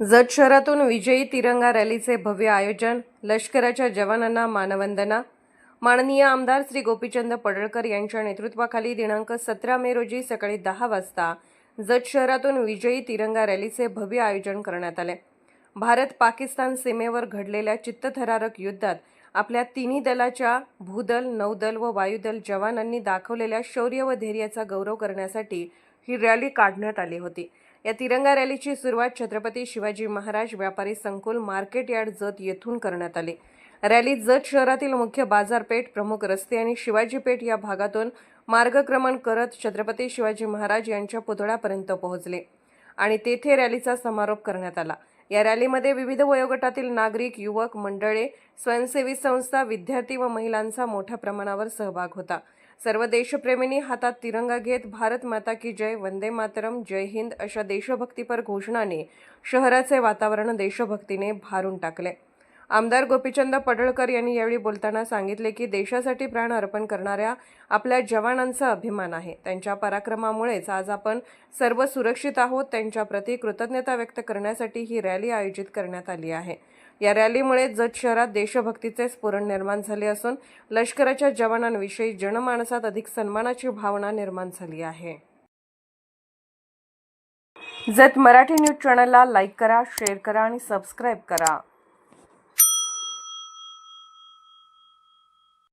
जत शहरातून विजयी तिरंगा रॅलीचे भव्य आयोजन लष्कराच्या जवानांना मानवंदना माननीय आमदार श्री गोपीचंद पडळकर यांच्या नेतृत्वाखाली दिनांक सतरा मे रोजी सकाळी दहा वाजता जत शहरातून विजयी तिरंगा रॅलीचे भव्य आयोजन करण्यात आले. भारत पाकिस्तान सीमेवर घडलेल्या चित्तथरारक युद्धात आपल्या तिन्ही दलाच्या भूदल नौदल व वायुदल जवानांनी दाखवलेल्या शौर्य व धैर्याचा गौरव करण्यासाठी ही रॅली काढण्यात आली होती. या तिरंगा रॅलीची सुरुवात छत्रपती शिवाजी महाराज व्यापारी संकुल मार्केट यार्ड जत येथून करण्यात आली. रॅली जत शहरातील मुख्य बाजारपेठ प्रमुख रस्ते आणि शिवाजी पेठ या भागातून मार्गक्रमण करत छत्रपती शिवाजी महाराज यांच्या पुतळ्यापर्यंत पोहोचले आणि तेथे रॅलीचा समारोप करण्यात आला. या रॅलीमध्ये विविध वयोगटातील नागरिक युवक मंडळे स्वयंसेवी संस्था विद्यार्थी व महिलांचा मोठ्या प्रमाणावर सहभाग होता. सर्व देशप्रेमींनी हातात तिरंगा घेत भारत माता की जय वंदे मातरम जय हिंद अशा देशभक्तीपर घोषणाने शहराचे वातावरण देशभक्तीने भारून टाकले. आमदार गोपीचंद पडळकर यांनी यावेळी बोलताना सांगितले की देशासाठी प्राण अर्पण करणाऱ्या आपल्या जवानांचा अभिमान आहे. त्यांच्या पराक्रमामुळेच आज आपण सर्व सुरक्षित आहोत. त्यांच्याप्रती कृतज्ञता व्यक्त करण्यासाठी ही रॅली आयोजित करण्यात आली आहे. या रॅलीमुळे जत शहरात देशभक्तीचे स्फुरण निर्माण झाले असून लष्कराच्या जवानांविषयी जनमानसात अधिक सन्मानाची भावना निर्माण झाली आहे. जत मराठी न्यूज चॅनलला लाईक करा शेअर करा आणि सबस्क्राईब करा.